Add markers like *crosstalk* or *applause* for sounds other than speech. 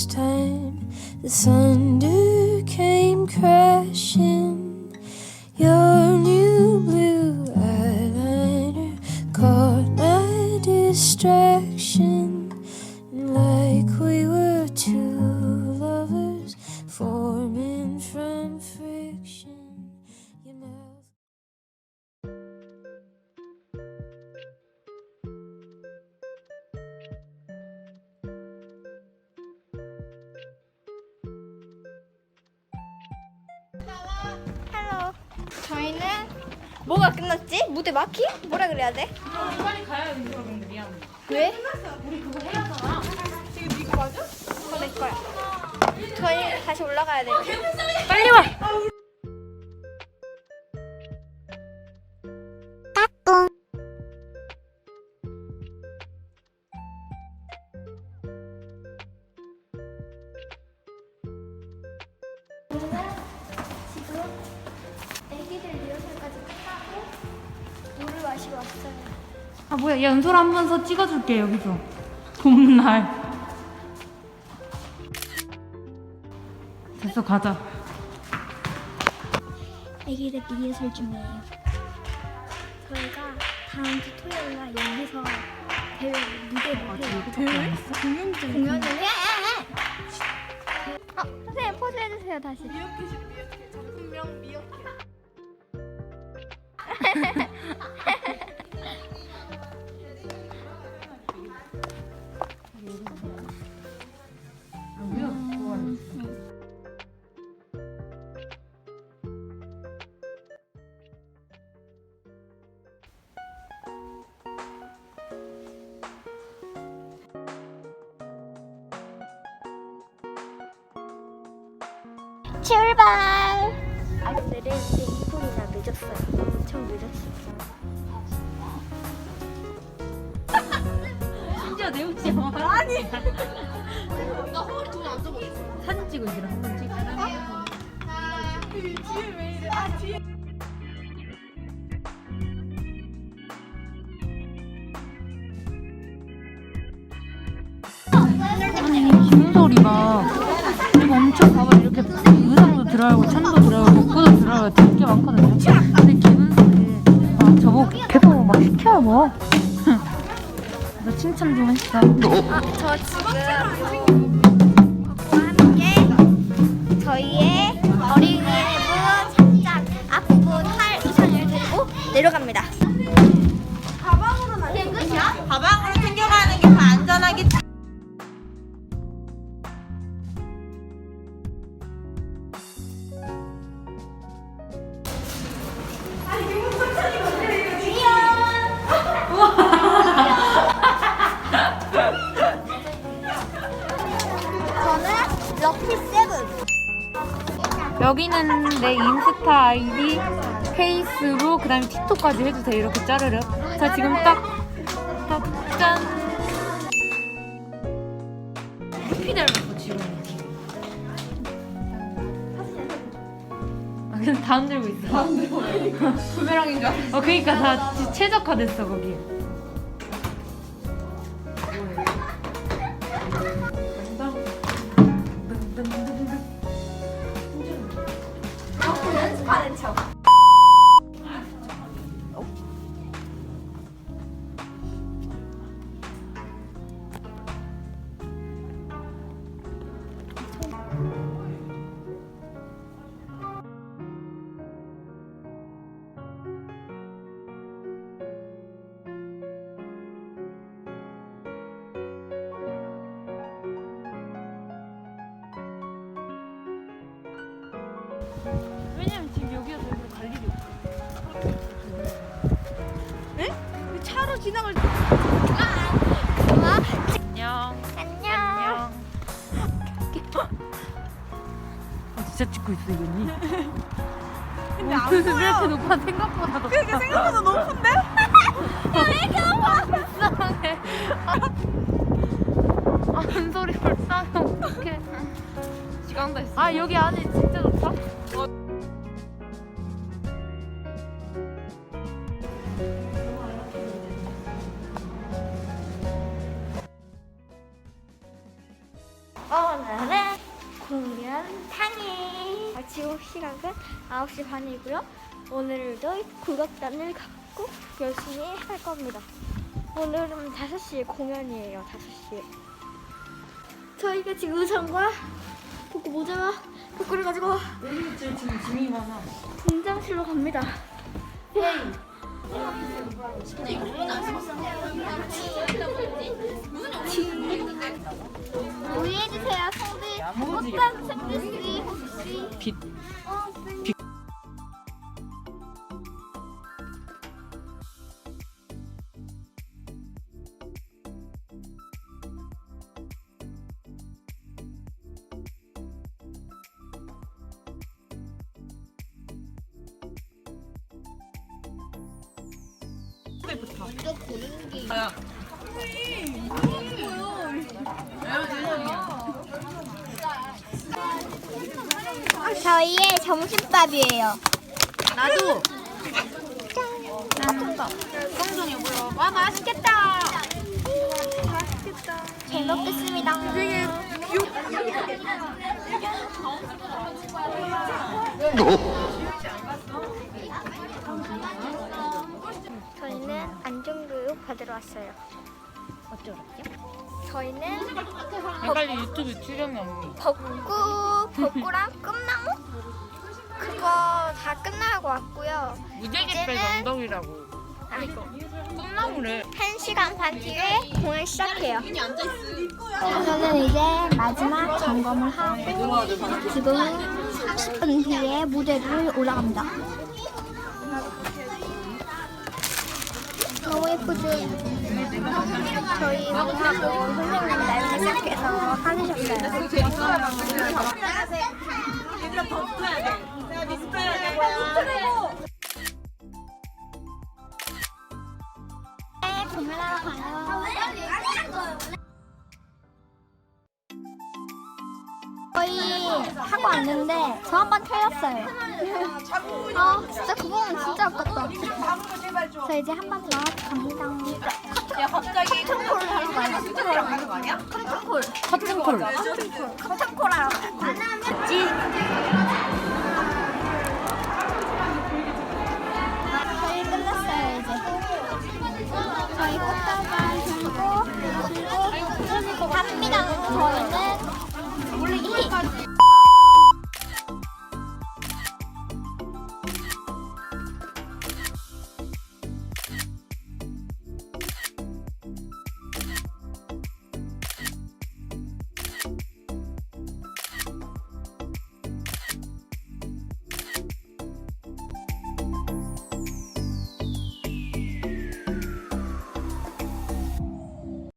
first time the thunder came crashing. Your new blue eyeliner caught my distraction. 헬로. 저희는 뭐가 끝났지? 무대 마키? 뭐라 그래야 돼? 빨리 가야 돼, 근데 미안해. 왜? 우리 그거 해야잖아. 지금 이거 맞아? 그거 내 거야. 저희 다시 올라가야 돼. 빨리 와! 물을 마시러 왔어요. 아, 뭐야. 야, 연설 한번 더 찍어줄게, 여기서. 봄날. 됐어, 가자. 애기들 리허설 중이에요. 저희가 다음 주 토요일 날 여기서 대회 무대를 해요. 대회? 공연 중 공연을 해. 어, 선생님 포즈 해주세요 다시. 출발. 아 오늘은 2분이나 늦었어요. 엄청 늦었어요. 심지어 내 웃지 마. 아니. 나 허리 돈안 써보겠 사진 찍어, 이제 한번 찍어. 아니 김소리가 이거 엄청 봐봐 이렇게 의상도 들어가고 찬도 들어가고 복부도 들어가고 되게 게 많거든요 막 시켜요 뭐 *laughs* 나 칭찬 좀 했어 아, 저 지금 오빠와 함께 저희의 어린이부 착장 앞부분 활 의상을 들고 내려갑니다. 여기는 내 인스타 아이디 페이스로 그 다음에 틱톡까지 해주세요. 이렇게 짜르륵 자 지금 딱 딱 짠. 해피 닮았어 지금. 아 그냥 다 흔 들고 있어. 다 흔들고 *laughs* 부메랑인 줄 알았어. 어 그니까 다 지- 최적화됐어 거기 연습하 진짜 찍고 있어 이거니? 근데 안 보여. 왜 이렇게 높아 생각보다 높아. 그러니까 생각보다 높은데? *laughs* 왜 이렇게 높아? 불쌍해. 아, 한 소리 불쌍해 어떡해. 시간도 있어. 아 여기 안에 진짜 좋다. 시각은 9시 반이고요. 오늘도 국악단을 갖고 열심히 할 겁니다. 오늘은 5시에 공연이에요. 5시에. 저희가 지금 의상과 복구 모자와 복구를 가지고 지금 짐이 많아. 분장실로 갑니다. 오해해주세요, 야무지게. 어떤 성비 혹시? 빛. 어, 빛. 저 희의 점심밥이에요. 나도. 성종이 뭐야? 와 맛있겠다. 맛있겠다. 잘 먹겠습니다. 되게 저희는 안전교육 받으러 왔어요. 어쩌라고요? 저희는 빨리 유튜브 출연이 없니? 벚구, 벚구랑 끝나무 그거 다 끝나고 왔고요. 무지개별 이제는- 언덕이라고. 아, 꿈나무래. 한 시간 반 뒤에 공연 시작해요. 저는 이제 마지막 점검을 하고 지금 30분 뒤에 무대를 올라갑니다. 예쁘죠? 저희 하고 선생님. 네, 공연하러 가요. 저희 하고 왔는데 저 한 번 틀렸어요. 아 진짜 그거는 진짜 아깝다. 저 이제 한 번 더 갑니다. 야 갑자기 커튼콜 하러 가요. 컴퓨터로 가는 거 아니야? 커튼콜. 커튼콜. 커튼콜 하러 가요. 저희 끝났어요 이제. 저희 꽃다발 들고 그리고 갑니다. 저희는